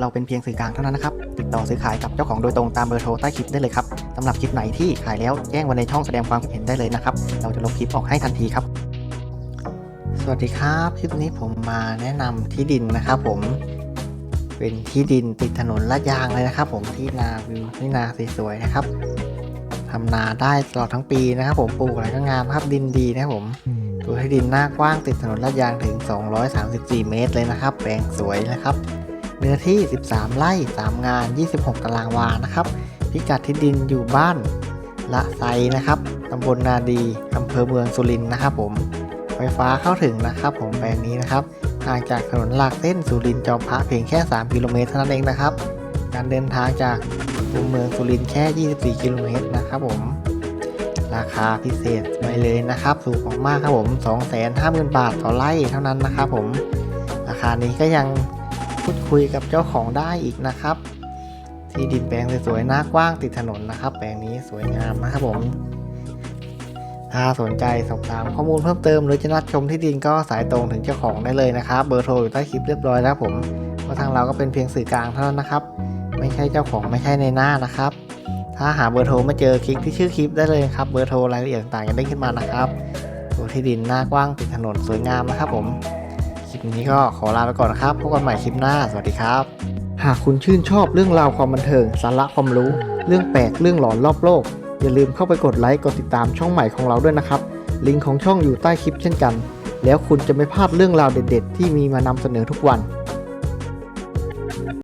เราเป็นเพียงสื่อกลางเท่านั้นนะครับ ติดต่อซื้อขายกับเจ้าของโดยตรงตามเบอร์โทรใต้คลิปได้เลยครับสำหรับคลิปไหนที่ขายแล้วแจ้งไว้ในช่องแสดงความคิดเห็นได้เลยนะครับ เราจะลบคลิปออกให้ทันทีครับ สวัสดีครับ คลิปนี้ผมมาแนะนำที่ดินนะครับผม เป็นที่ดินติดถนนลาดยางเลยนะครับ ผมที่นาวิวที่นาสวยๆนะครับทำนาได้ตลอดทั้งปีนะครับผมปลูกอะไรก็งามครับดินดีนะครับผมตัวที่ดินหน้ากว้างติดถนนลาดยางถึง 234 เมตรเลยนะครับแปลงสวยนะครับ เนื้อที่ 13 ไร่ 3 งาน 26 ตารางวานะครับ พิกัดที่ดินอยู่บ้านละไซนะครับตำบลนาดีอำเภอเมืองสุรินทร์นะครับผมไฟฟ้าเข้าถึงนะครับ ผมแปลงนี้นะครับห่างจากถนนหลักเส้นสุรินทร์จอมพระเพียงแค่ 3 กิโลเมตรเท่านั้นเองนะครับ การเดินทางจากตัวเมืองสุรินทร์แค่ 24 กิโลเมตรนะครับผม ราคาพิเศษไปเลยนะครับ สูงมากครับผม 250,000 บาทต่อไร่เท่านั้นนะครับผม ราคานี้ก็ยัง พูดคุยกับเจ้าของได้อีกนะครับ ที่ดินแปลงสวยๆหน้ากว้างติดถนนนะครับ แปลงนี้สวยงามนะครับผม ถ้าสนใจสอบถามข้อมูลเพิ่มเติม หรือจะนัดชมที่ดินก็สายตรงถึงเจ้าของได้เลยนะครับ เบอร์โทรอยู่ใต้คลิปเรียบร้อยแล้วผมเพราะทางเราก็เป็นเพียงสื่อกลางเท่านั้นนะครับ ไม่ใช่เจ้าของไม่ใช่ในหน้านะครับ ถ้าหาเบอร์โทรไม่เจอคลิกที่ชื่อคลิปได้เลยครับเบอร์โทรรายละเอียดต่างๆจะได้ขึ้นมานะครับตัวที่ดินหน้ากว้างติดถนนสวยงามนะครับผม คลิปนี้ก็ขอลาไปก่อนนะครับพบกันใหม่คลิปหน้า สวัสดีครับ หากคุณชื่นชอบเรื่องราวความบันเทิง สาระความรู้ เรื่องแปลกเรื่องหลอนรอบโลก อย่าลืมเข้าไปกดไลค์กดติดตามช่องใหม่ของเราด้วยนะครับ ลิงก์ของช่องอยู่ใต้คลิปเช่นกัน แล้วคุณจะไม่พลาดเรื่องราวเด็ด ๆ ที่มีมานำเสนอทุกวัน